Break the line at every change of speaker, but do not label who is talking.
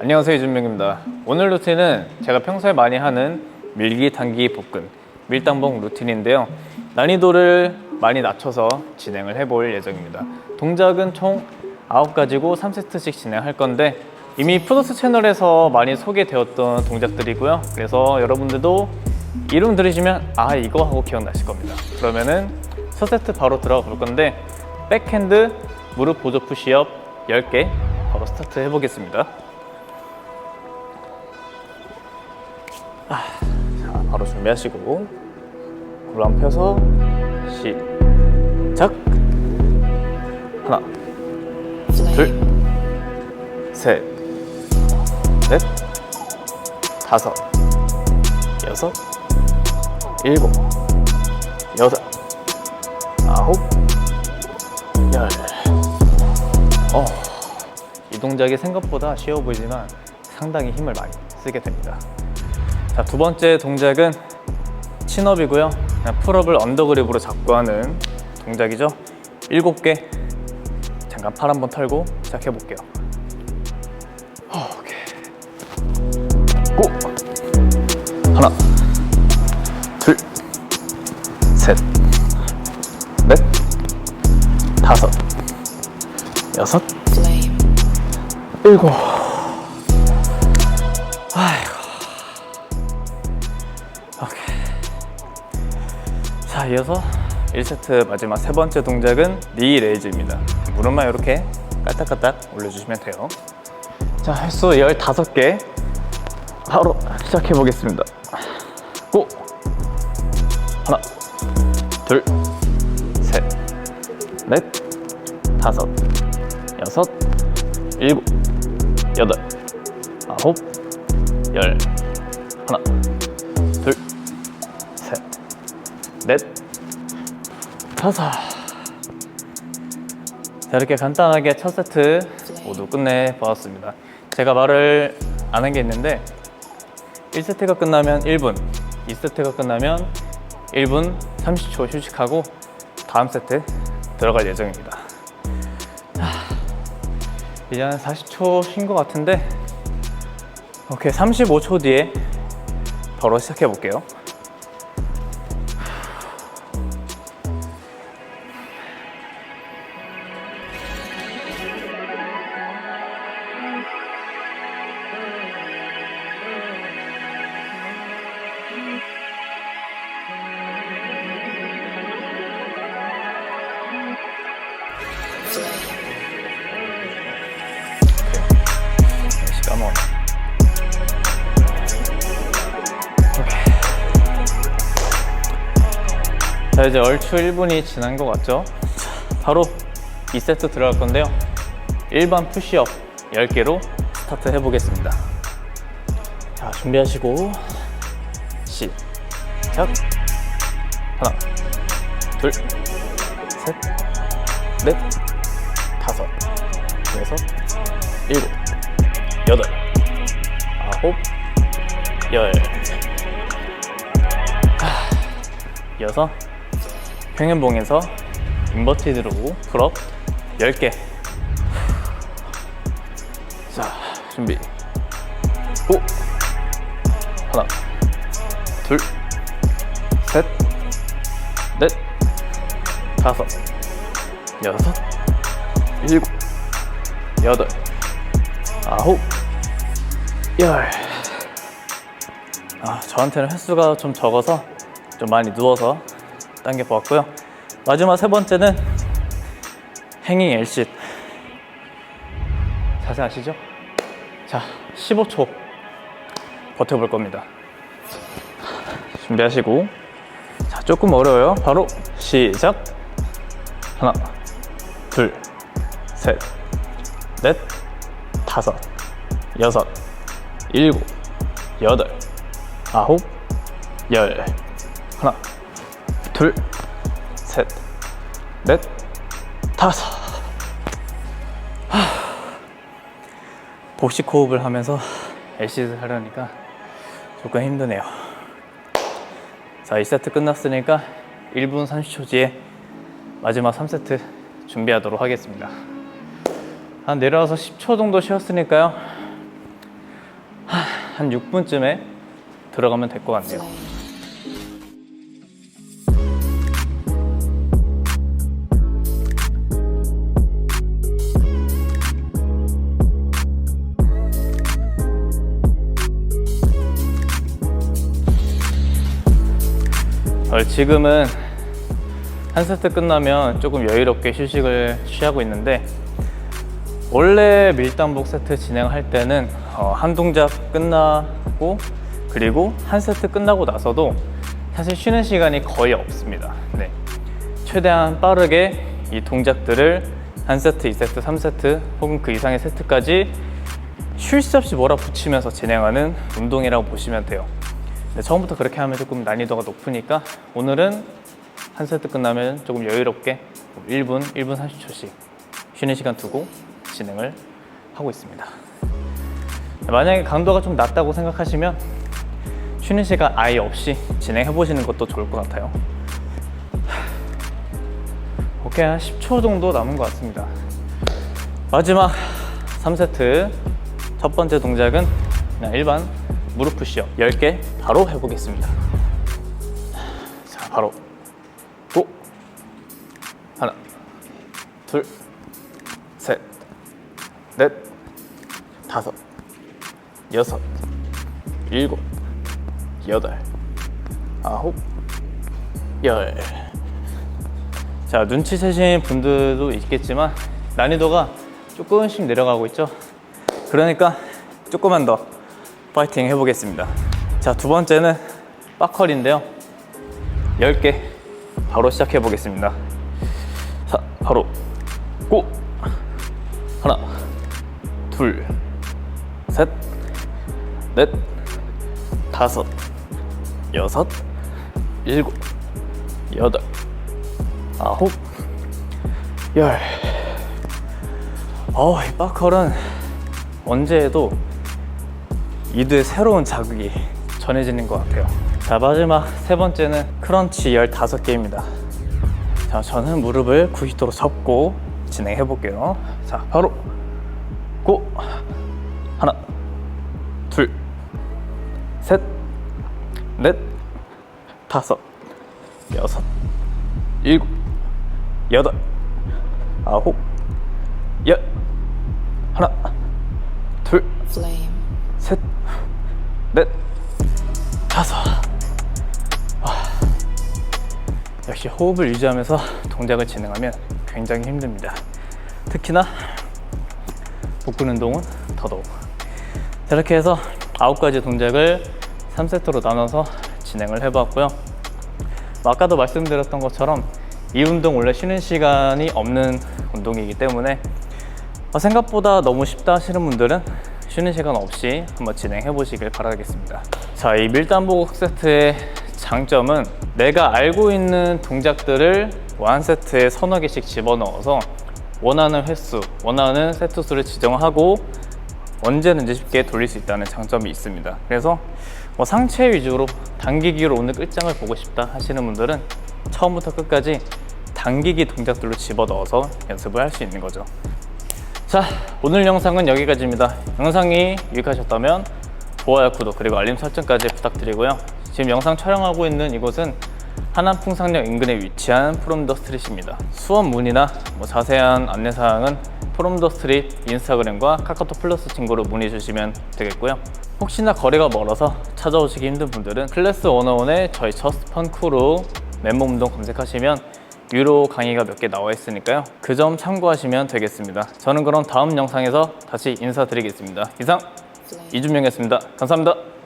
안녕하세요 이준명입니다. 오늘 루틴은 제가 평소에 많이 하는 밀기, 당기기, 복근 밀당봉 루틴인데요. 난이도를 많이 낮춰서 진행을 해볼 예정입니다. 동작은 총 9가지고 3세트씩 진행할 건데 이미 푸더스 채널에서 많이 소개되었던 동작들이고요. 그래서 여러분들도 이름 들으시면 아 이거 하고 기억나실 겁니다. 그러면은 첫 세트 바로 들어가 볼 건데 백핸드 무릎 보조 푸시업 10개 바로 스타트 해보겠습니다 바로 준비하시고 구랑 펴서 시작 하나 둘셋넷 다섯 여섯 일곱 여덟 아홉 열 어, 이 동작이 생각보다 쉬워 보이지만 상당히 힘을 많이 쓰게 됩니다. 자, 두 번째 동작은 친업이고요. 그냥 풀업을 언더그립으로 잡고 하는 동작이죠. 일곱 개. 잠깐 팔 한번 털고 시작해 볼게요. 오케이. 고! 하나, 둘, 셋, 넷, 다섯, 여섯, 일곱. 아이 자, 이어서 1세트 마지막 세 번째 동작은 니 레이즈입니다. 무릎만 이렇게 까딱까딱 올려주시면 돼요. 자, 횟수 15개. 바로 시작해 보겠습니다. 고! 하나, 둘, 셋, 넷, 다섯, 여섯, 일곱, 여덟, 아홉, 열, 하나, 넷, 다섯. 자, 이렇게 간단하게 첫 세트 모두 끝내 보았습니다. 제가 말을 안 한 게 있는데 1세트가 끝나면 1분, 2세트가 끝나면 1분 30초 휴식하고 다음 세트 들어갈 예정입니다. 이제 한 40초 쉰 것 같은데 오케이 35초 뒤에 바로 시작해 볼게요 자 이제 얼추 1분이 지난 것 같죠? 바로 2세트 들어갈 건데요. 일반 푸시업 10개로 스타트 해보겠습니다. 자 준비하시고 시작. 하나 둘셋넷 다섯 여섯 일곱 여덟 아홉 열. 하, 이어서 평행봉에서 인버티드 로우 풀업 10개. 자 준비. 고 하나 둘셋넷 다섯 여섯 일곱 여덟 아홉 열. 아, 저한테는 횟수가 좀 적어서 좀 많이 누워서 당겨 보았고요. 마지막 세 번째는 행잉 Lsit 자세 아시죠? 자 15초 버텨볼 겁니다. 준비하시고. 자 조금 어려워요. 바로 시작. 하나 둘 셋 넷 다섯, 여섯, 일곱, 여덟, 아홉, 열. 하나, 둘, 셋, 넷, 다섯. 하. 복식 호흡을 하면서 LC를 하려니까 조금 힘드네요. 자, 2세트 끝났으니까 1분 30초 뒤에 마지막 3세트 준비하도록 하겠습니다. 한 내려와서 10초 정도 쉬었으니까요. 한 6분쯤에 들어가면 될 것 같네요. 지금은 한 세트 끝나면 조금 여유롭게 휴식을 취하고 있는데 원래 밀당복 세트 진행할 때는 어, 한 동작 끝나고 그리고 한 세트 끝나고 나서도 사실 쉬는 시간이 거의 없습니다. 네. 최대한 빠르게 이 동작들을 한 세트, 2세트, 3세트 혹은 그 이상의 세트까지 쉴 새 없이 몰아붙이면서 진행하는 운동이라고 보시면 돼요. 근데 처음부터 그렇게 하면 조금 난이도가 높으니까 오늘은 한 세트 끝나면 조금 여유롭게 1분, 1분 30초씩 쉬는 시간 두고 진행을 하고 있습니다. 만약에 강도가 좀 낮다고 생각하시면 쉬는 시간 아예 없이 진행해 보시는 것도 좋을 것 같아요. 오케이, 한 10초 정도 남은 것 같습니다. 마지막 3세트 첫 번째 동작은 그냥 일반 무릎 푸시업 10개 바로 해보겠습니다. 자, 바로 고! 하나, 둘, 셋, 넷, 다섯, 여섯, 일곱, 여덟, 아홉, 열. 자, 눈치 채신 분들도 있겠지만 난이도가 조금씩 내려가고 있죠. 그러니까 조금만 더 파이팅 해보겠습니다. 자, 두 번째는 바컬인데요. 10개 바로 시작해 보겠습니다. 자, 바로 고! 하나, 둘, 셋, 넷, 다섯, 여섯, 일곱, 여덟, 아홉, 열. 어, 이 바컬은 언제 해도 이두에 새로운 자극이 전해지는 것 같아요. 자, 마지막 세 번째는 크런치 15개입니다. 자, 저는 무릎을 90도로 접고 진행해 볼게요. 자, 바로 고! 하나, 둘, 셋, 넷, 다섯, 여섯, 일곱, 여덟, 아홉, 열. 하나, 둘,
flame.
셋, 넷, 다섯. 와. 역시 호흡을 유지하면서 동작을 진행하면 굉장히 힘듭니다. 특히나 복근 운동은 더더욱. 자, 이렇게 해서 아홉 가지 동작을 3세트로 나눠서 진행을 해봤고요. 뭐 아까도 말씀드렸던 것처럼 이 운동 원래 쉬는 시간이 없는 운동이기 때문에 어, 생각보다 너무 쉽다 하시는 분들은 쉬는 시간 없이 한번 진행해 보시길 바라겠습니다. 자, 이 밀당보복 세트의 장점은 내가 알고 있는 동작들을 원 세트에 서너 개씩 집어넣어서 원하는 횟수, 원하는 세트 수를 지정하고 언제든지 쉽게 돌릴 수 있다는 장점이 있습니다. 그래서 뭐 상체 위주로 당기기로 오늘 끝장을 보고 싶다 하시는 분들은 처음부터 끝까지 당기기 동작들로 집어넣어서 연습을 할 수 있는 거죠. 자, 오늘 영상은 여기까지입니다. 영상이 유익하셨다면 좋아요, 구독, 그리고 알림 설정까지 부탁드리고요. 지금 영상 촬영하고 있는 이곳은 하남 풍상역 인근에 위치한 프롬더 스트릿입니다. 수업 문의나 뭐 자세한 안내 사항은 프롬더 스트릿 인스타그램과 카카오톡 플러스 친구로 문의 주시면 되겠고요. 혹시나 거리가 멀어서 찾아오시기 힘든 분들은 클래스 101의 저희 저스트 펀크로 맨몸 운동 검색하시면 유로 강의가 몇 개 나와 있으니까요. 그 점 참고하시면 되겠습니다. 저는 그럼 다음 영상에서 다시 인사드리겠습니다. 이상
Flame.
이준명이었습니다. 감사합니다.